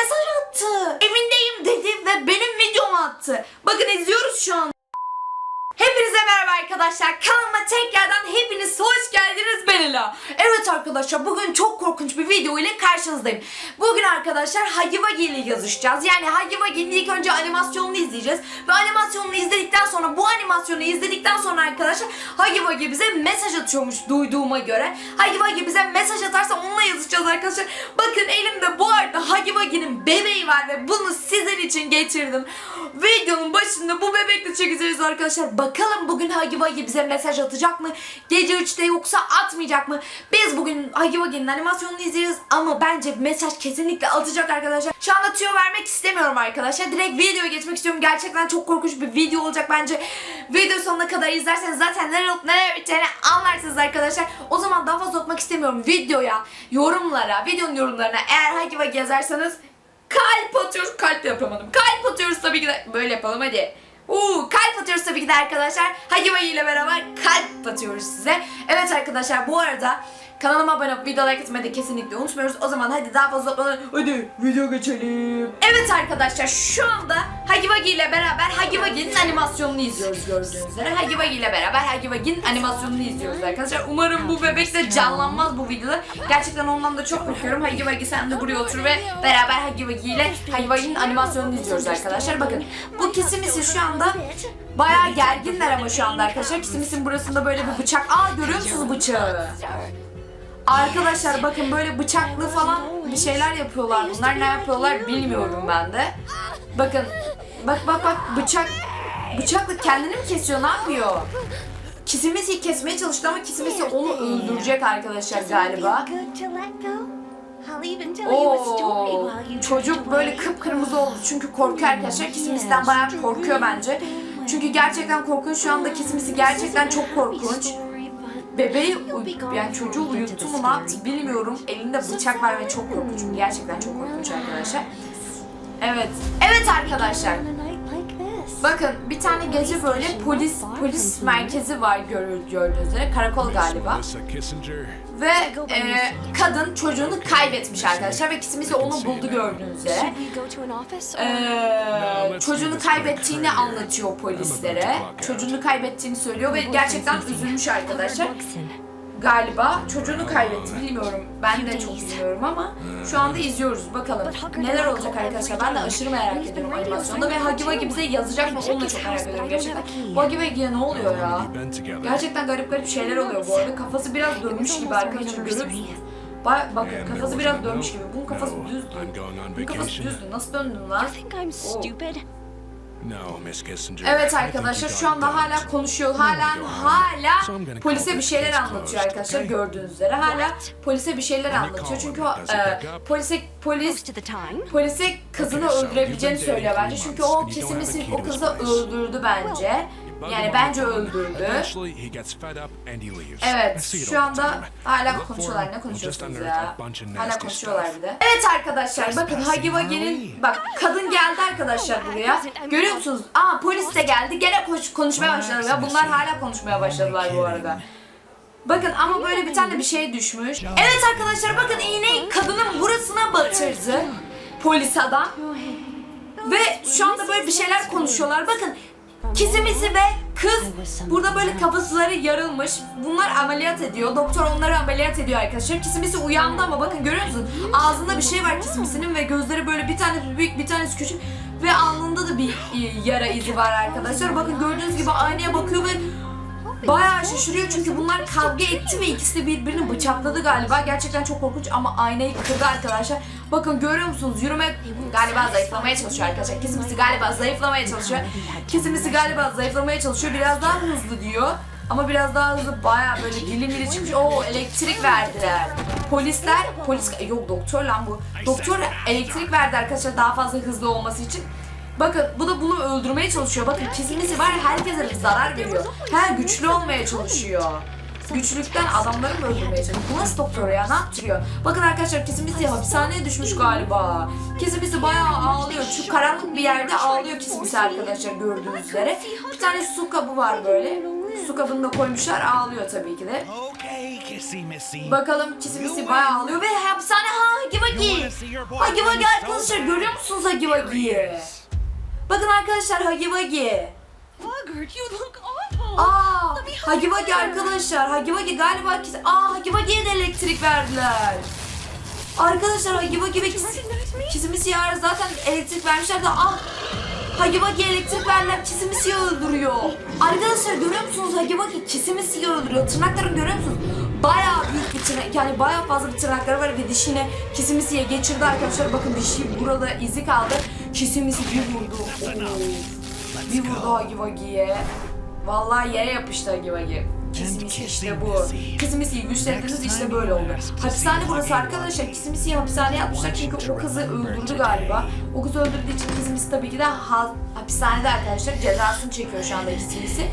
mesaj attı. Evindeyim dedi ve benim videomu attı. Bakın izliyoruz şu an. Arkadaşlar. Kanalıma tekrardan hepiniz hoş geldiniz ben Ela. Evet arkadaşlar bugün çok korkunç bir video ile karşınızdayım. Bugün arkadaşlar Hagi Wagi ile yazışacağız. Yani Hagi Wagi'nin ilk önce animasyonunu izleyeceğiz. Ve animasyonunu izledikten sonra bu animasyonu izledikten sonra arkadaşlar Hagi Wagi bize mesaj atıyormuş duyduğuma göre. Hagi Wagi bize mesaj atarsa onunla yazışacağız arkadaşlar. Bakın elimde bu arada Hagi Wagi'nin bebeği var ve bunu sizin için getirdim. Videonun başında bu bebekle çekeceğiz arkadaşlar. Bakalım bugün Hagi Wagi bize mesaj atacak mı? Gece 3'te yoksa atmayacak mı? Biz bugün Hagi Wagi'nin animasyonunu izleyeceğiz ama bence mesaj kesinlikle atacak arkadaşlar. Şu anda tüyo vermek istemiyorum arkadaşlar. Direkt videoya geçmek istiyorum. Gerçekten çok korkunç bir video olacak bence. Video sonuna kadar izlerseniz zaten neler olup neler biteceğini anlarsınız arkadaşlar. O zaman daha fazla okutmak istemiyorum. Videoya, yorumlara, videonun yorumlarına eğer Hagi yazarsanız kalp atıyoruz. Kalp yapamadım. Kalp atıyoruz tabii ki de. Böyle yapalım hadi. Uuu kalp atıyoruz tabii ki de arkadaşlar. Hagi ile beraber kalp atıyoruz size. Evet arkadaşlar bu arada kanalıma abone olup video like atmayı da kesinlikle unutmuyoruz. O zaman hadi daha fazla uzatmadan hadi video geçelim. Evet arkadaşlar şu anda Hagi Wagi ile beraber Hagi Wagi'nin animasyonunu izliyoruz gördüğünüz üzere. Hagi Wagi ile beraber Hagi Wagi'nin animasyonunu izliyoruz arkadaşlar. Umarım bu bebek de canlanmaz bu videoda. Gerçekten ondan da çok korkuyorum. Hagi Wagi sen de buraya otur ve beraber Hagi Wagi ile Hagi Wagi'nin animasyonunu izliyoruz arkadaşlar. Bakın bu kesimisi şu anda bayağı gerginler ama şu anda arkadaşlar. Kisimisin burasında böyle bir bıçak. Aa görüyor musunuz bıçağı? Arkadaşlar bakın böyle bıçaklı falan bir şeyler yapıyorlar bunlar. Ne yapıyorlar bilmiyorum ben de. Bakın bak bak bak bıçak bıçakla kendini mi kesiyor ne yapıyor? Kisimisi kesmeye çalıştı ama Kisimisi onu öldürecek arkadaşlar galiba. Oo, çocuk böyle kıpkırmızı oldu çünkü korkuyor arkadaşlar. Kisimisi'den bayağı korkuyor bence. Çünkü gerçekten korkunç şu anda Kisimisi gerçekten çok korkunç. Bebeği uy- yani çocuğu uyuttu mu ne yaptı bilmiyorum. Elinde bıçak var ve çok korkunç. Gerçekten çok korkunç arkadaşlar. Evet. Evet arkadaşlar. Bakın bir tane gece böyle polis polis merkezi var gördüğünüz üzere. Karakol galiba. Ve e, kadın çocuğunu kaybetmiş arkadaşlar ve kimisi onu buldu gördüğünüz üzere. Ee, çocuğunu kaybettiğini anlatıyor polislere. Çocuğunu kaybettiğini söylüyor ve gerçekten üzülmüş arkadaşlar. Galiba çocuğunu kaybetti bilmiyorum. Ben de çok bilmiyorum ama şu anda izliyoruz. Bakalım neler olacak arkadaşlar. Ben de aşırı merak ediyorum animasyonda ve Hagi Wagi bize yazacak mı onu da çok merak ediyorum gerçekten. Bu Hagi Wagi'ye ne oluyor ya? Gerçekten garip garip şeyler oluyor bu arada. Kafası biraz dönmüş gibi arkadaşlar görüyor musunuz? Ba bakın kafası biraz dönmüş gibi. Bunun kafası düzdü. Bunun kafası düzdü. Nasıl döndün lan? Oh. Evet arkadaşlar şu anda hala konuşuyor. Hala hala polise bir şeyler anlatıyor arkadaşlar gördüğünüz üzere. Hala polise bir şeyler anlatıyor. Çünkü o, e, polise polis polise kızını öldürebileceğini söylüyor bence. Çünkü o kesimisi o kızı öldürdü bence. Yani bence öldürdü. Evet şu anda hala konuşuyorlar. Ne konuşuyorsunuz ya? Hala konuşuyorlar bir de. Evet arkadaşlar bakın Hagi Wagi'nin bak kadın geldi arkadaşlar buraya. Görüyor musunuz? Aa polis de geldi. Gene konuşmaya başladılar. Ya bunlar hala konuşmaya başladılar bu arada. Bakın ama böyle bir tane bir şey düşmüş. Evet arkadaşlar bakın iğneyi kadının burasına batırdı. Polis adam. Ve şu anda böyle bir şeyler konuşuyorlar. Bakın Kizimisi ve kız burada böyle kafasları yarılmış. Bunlar ameliyat ediyor. Doktor onları ameliyat ediyor arkadaşlar. Kizimisi uyandı ama bakın görüyor musun? Ağzında bir şey var Kizimisinin ve gözleri böyle bir tanesi büyük bir tanesi küçük. Ve alnında da bir e, yara izi var arkadaşlar. Bakın gördüğünüz gibi aynaya bakıyor ve Bayağı şaşırıyor çünkü bunlar kavga etti ve ikisi de birbirini bıçakladı galiba. Gerçekten çok korkunç ama aynayı kırdı arkadaşlar. Bakın görüyor musunuz? Yürüme galiba zayıflamaya çalışıyor arkadaşlar. Kesimisi galiba zayıflamaya çalışıyor. Kesimisi galiba zayıflamaya çalışıyor. Biraz daha hızlı diyor. Ama biraz daha hızlı bayağı böyle dili mili çıkmış. Oo elektrik verdiler. Polisler, polis yok doktor lan bu. Doktor elektrik verdi arkadaşlar daha fazla hızlı olması için. Bakın bu da bunu öldürmeye çalışıyor. Bakın kesinlikle var ya herkese zarar veriyor. Her güçlü olmaya çalışıyor. Güçlükten adamları mı öldürmeye çalışıyor? Bu nasıl doktor ya? Ne yaptırıyor? Bakın arkadaşlar kesimisi hapishaneye düşmüş galiba. Kesimisi bayağı ağlıyor. Şu karanlık bir yerde ağlıyor kesimisi arkadaşlar gördüğünüz üzere. Bir tane su kabı var böyle. su kabını da koymuşlar. Ağlıyor tabii ki de. Bakalım Kisimisi bayağı ağlıyor ve hapishane ha Hagi Wagi. Hagi Wagi arkadaşlar görüyor musunuz Hagi Wagi'yi? Bakın arkadaşlar Hagi Wagi. Bogart, you look awful. Aa, Wagi hair. arkadaşlar. Hagi Wagi galiba kis Aa, Hagi Wagi'ye de elektrik verdiler. Arkadaşlar Hagi Wagi ve Kis? Kisimisi'ye zaten elektrik vermişler de ah Hagi Wagi elektrik verdiler Kisimisi'yi öldürüyor. Arkadaşlar görüyor musunuz Hagi Wagi Kisimisi'yi öldürüyor. Tırnaklarını görüyor musunuz? Bayağı bir yani bayağı fazla bir var ve dişini Kisimisi'ye geçirdi arkadaşlar. Bakın dişi burada izi kaldı. Kisimisi bir vurdu. Oo. Bir vurdu Hagi Wagi'ye. Vallahi yere yapıştı Hagi Wagi. Kisimisi işte bu. Kisimisi'yi güçlendirdiniz işte böyle oldu. Hapishane burası arkadaşlar. Kisimisi'yi hapishaneye atmışlar çünkü o kızı öldürdü galiba. O kızı öldürdüğü için Kisimisi tabii ki de ha- hapishanede arkadaşlar cezasını çekiyor şu anda Kisimisi.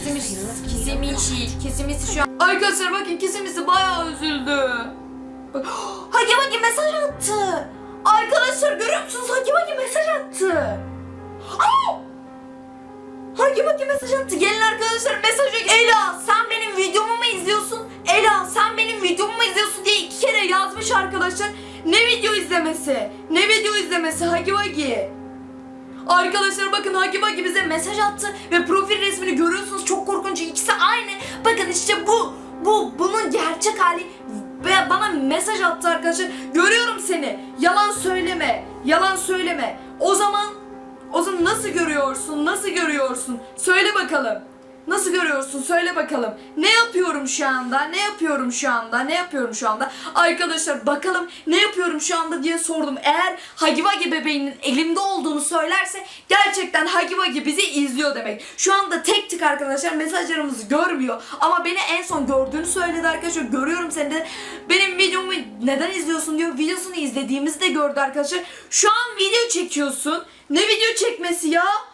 Kisimisi, Kisimisi, Kisimisi şu an... Arkadaşlar bakın Kisimisi bayağı üzüldü. Bak, Hagi mesaj attı. Arkadaşlar görüyor musunuz? Hagi Wagi mesaj attı. Aa! Hagi mesaj attı. Gelin arkadaşlar mesaja Ela sen benim videomu mu izliyorsun? Ela sen benim videomu mu izliyorsun diye iki kere yazmış arkadaşlar. Ne video izlemesi? Ne video izlemesi Hagi Wagi? Arkadaşlar bakın Hagi Wagi bize mesaj attı ve profil resmini görüyorsunuz çok korkunç ikisi aynı. Bakın işte bu bu bunun gerçek hali ve bana mesaj attı arkadaşlar. Görüyorum seni. Yalan söyleme. Yalan söyleme. O zaman o zaman nasıl görüyorsun? Nasıl görüyorsun? Söyle bakalım. Nasıl görüyorsun? Söyle bakalım. Ne yapıyorum şu anda? Ne yapıyorum şu anda? Ne yapıyorum şu anda? Arkadaşlar bakalım ne yapıyorum şu anda diye sordum. Eğer Hagiwagi bebeğinin elimde olduğunu söylerse gerçekten Hagiwagi bizi izliyor demek. Şu anda tek tık arkadaşlar mesajlarımızı görmüyor. Ama beni en son gördüğünü söyledi arkadaşlar. Görüyorum seni de. Benim videomu neden izliyorsun diyor. Videosunu izlediğimizi de gördü arkadaşlar. Şu an video çekiyorsun. Ne video çekmesi ya?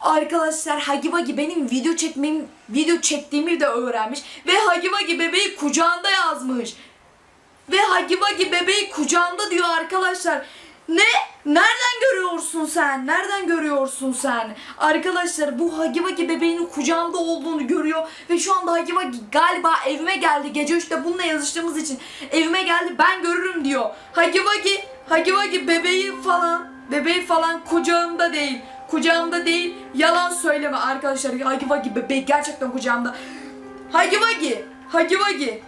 Arkadaşlar Hagi Wagi benim video çekmem, video çektiğimi de öğrenmiş ve Hagi Wagi bebeği kucağında yazmış. Ve Hagi Wagi bebeği kucağında diyor arkadaşlar. Ne? Nereden görüyorsun sen? Nereden görüyorsun sen? Arkadaşlar bu Hagi Wagi bebeğinin kucağında olduğunu görüyor ve şu anda Hagi Wagi galiba evime geldi. Gece 3'te bununla yazıştığımız için evime geldi. Ben görürüm diyor. Hagi Wagi, Hagi Wagi bebeği falan, bebeği falan kucağımda değil. Kucağımda değil. Yalan söyleme arkadaşlar. Hagi Wagi bebeği gerçekten kucağımda. Hagi Wagi, Hagi Wagi.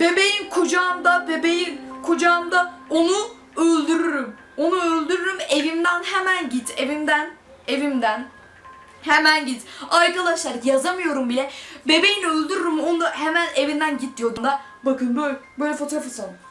Bebeğin kucağımda, bebeğin kucağımda onu öldürürüm. Onu öldürürüm. Evimden hemen git. Evimden, evimden hemen git. Arkadaşlar yazamıyorum bile. Bebeğini öldürürüm. Onu hemen evinden git diyor. Bakın böyle böyle fotoğraf atalım.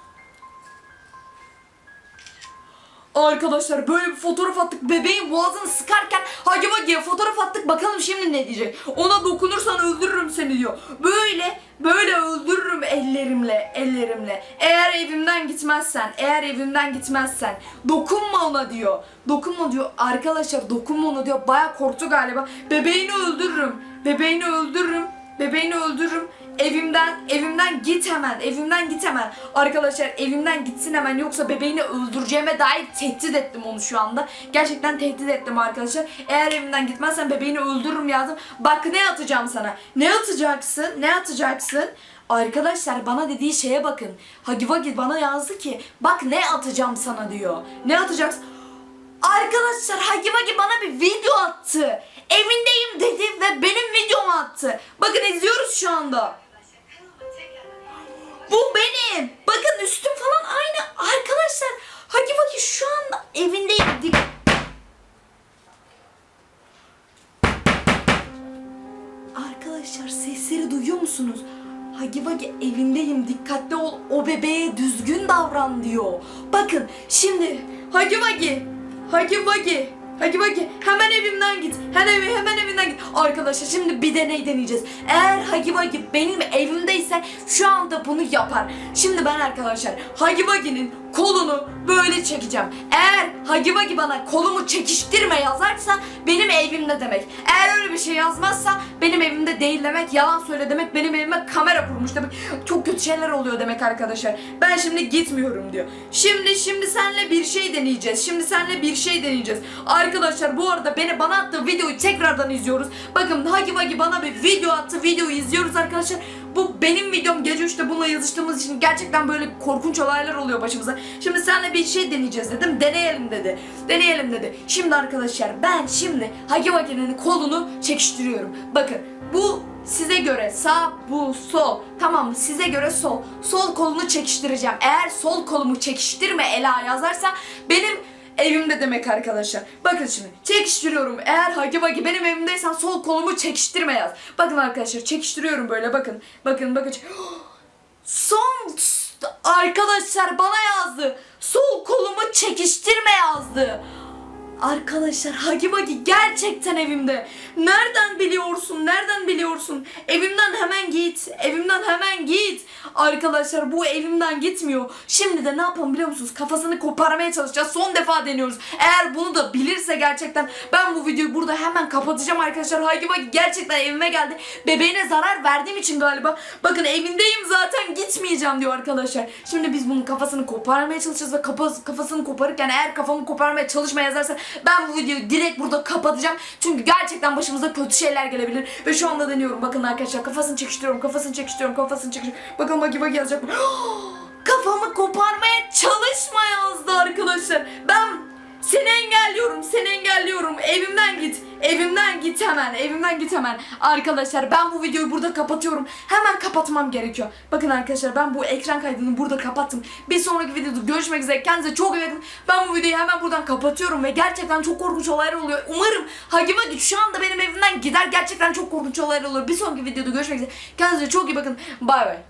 Arkadaşlar böyle bir fotoğraf attık. Bebeğin boğazını sıkarken Hagi Vagi'ye fotoğraf attık. Bakalım şimdi ne diyecek. Ona dokunursan öldürürüm seni diyor. Böyle böyle öldürürüm ellerimle ellerimle. Eğer evimden gitmezsen eğer evimden gitmezsen dokunma ona diyor. Dokunma diyor. Arkadaşlar dokunma ona diyor. Baya korktu galiba. Bebeğini öldürürüm. Bebeğini öldürürüm. Bebeğini öldürürüm. Evimden, evimden git hemen. Evimden git hemen. Arkadaşlar evimden gitsin hemen yoksa bebeğini öldüreceğime dair tehdit ettim onu şu anda. Gerçekten tehdit ettim arkadaşlar. Eğer evimden gitmezsen bebeğini öldürürüm yazdım. Bak ne atacağım sana. Ne atacaksın? Ne atacaksın? Arkadaşlar bana dediği şeye bakın. Hagi Vagi bana yazdı ki bak ne atacağım sana diyor. Ne atacaksın? Arkadaşlar Hagi Vagi bana bir video attı. Evindeyim dedi ve benim videomu attı. Bakın izliyoruz şu anda. Bu benim. Bakın üstüm falan aynı. Arkadaşlar Hagi Vagi şu anda evindeyim. Arkadaşlar sesleri duyuyor musunuz? Hagi Vagi evindeyim dikkatli ol o bebeğe düzgün davran diyor. Bakın şimdi Hagi Vagi Hagi Vagi Hagi Wagi hemen evimden git. Hemen evi hemen evinden git. Arkadaşlar şimdi bir deney deneyeceğiz. Eğer Hagi Wagi benim evimdeyse şu anda bunu yapar. Şimdi ben arkadaşlar Hagi Wagi'nin kolunu böyle çekeceğim. Eğer Hagi Wagi bana kolumu çekiştirme yazarsa benim evimde demek. Eğer öyle bir şey yazmazsa benim evimde değil demek. Yalan söyle demek. Benim evime kamera kurmuş demek. Çok kötü şeyler oluyor demek arkadaşlar. Ben şimdi gitmiyorum diyor. Şimdi şimdi senle bir şey deneyeceğiz. Şimdi senle bir şey deneyeceğiz. Arkadaşlar bu arada beni bana attığı videoyu tekrardan izliyoruz. Bakın Hagi Wagi bana bir video attı. Videoyu izliyoruz arkadaşlar. Bu benim videom gece 3'te bununla yazıştığımız için gerçekten böyle korkunç olaylar oluyor başımıza. Şimdi seninle bir şey deneyeceğiz dedim. Deneyelim dedi. Deneyelim dedi. Şimdi arkadaşlar ben şimdi Hagi Wagi'nin kolunu çekiştiriyorum. Bakın bu size göre sağ bu sol tamam size göre sol sol kolunu çekiştireceğim eğer sol kolumu çekiştirme Ela yazarsa benim evimde demek arkadaşlar. Bakın şimdi çekiştiriyorum. Eğer Hagi Wagi benim evimdeysen sol kolumu çekiştirme yaz. Bakın arkadaşlar çekiştiriyorum böyle bakın. Bakın bakın. Son arkadaşlar bana yazdı. Sol kolumu çekiştirme yazdı. Arkadaşlar Hagi Wagi gerçekten evimde. Nereden biliyorsun? Nereden biliyorsun? Evimden hemen git. Evimden hemen git. Arkadaşlar bu evimden gitmiyor. Şimdi de ne yapalım biliyor musunuz? Kafasını koparmaya çalışacağız. Son defa deniyoruz. Eğer bunu da bilirse gerçekten ben bu videoyu burada hemen kapatacağım arkadaşlar. Hagi Wagi gerçekten evime geldi. Bebeğine zarar verdiğim için galiba. Bakın evindeyim zaten gitmeyeceğim diyor arkadaşlar. Şimdi biz bunun kafasını koparmaya çalışacağız ve kafası, kafasını koparırken eğer kafamı koparmaya çalışma yazarsa ben bu videoyu direkt burada kapatacağım. Çünkü gerçekten başımıza kötü şeyler gelebilir. Ve şu anda deniyorum. Bakın arkadaşlar kafasını çekiştiriyorum, kafasını çekiştiriyorum, kafasını çekiştiriyorum. Bakalım Hagi Wagi yazacak mı? Kafamı koparmaya çalışma yazdı arkadaşlar. Ben seni engelliyorum, seni engelliyorum. Git. Evimden git hemen. Evimden git hemen. Arkadaşlar ben bu videoyu burada kapatıyorum. Hemen kapatmam gerekiyor. Bakın arkadaşlar ben bu ekran kaydını burada kapattım. Bir sonraki videoda görüşmek üzere. Kendinize çok iyi bakın. Ben bu videoyu hemen buradan kapatıyorum ve gerçekten çok korkunç olaylar oluyor. Umarım Hagi Wagi şu anda benim evimden gider. Gerçekten çok korkunç olaylar oluyor. Bir sonraki videoda görüşmek üzere. Kendinize çok iyi bakın. Bay bay.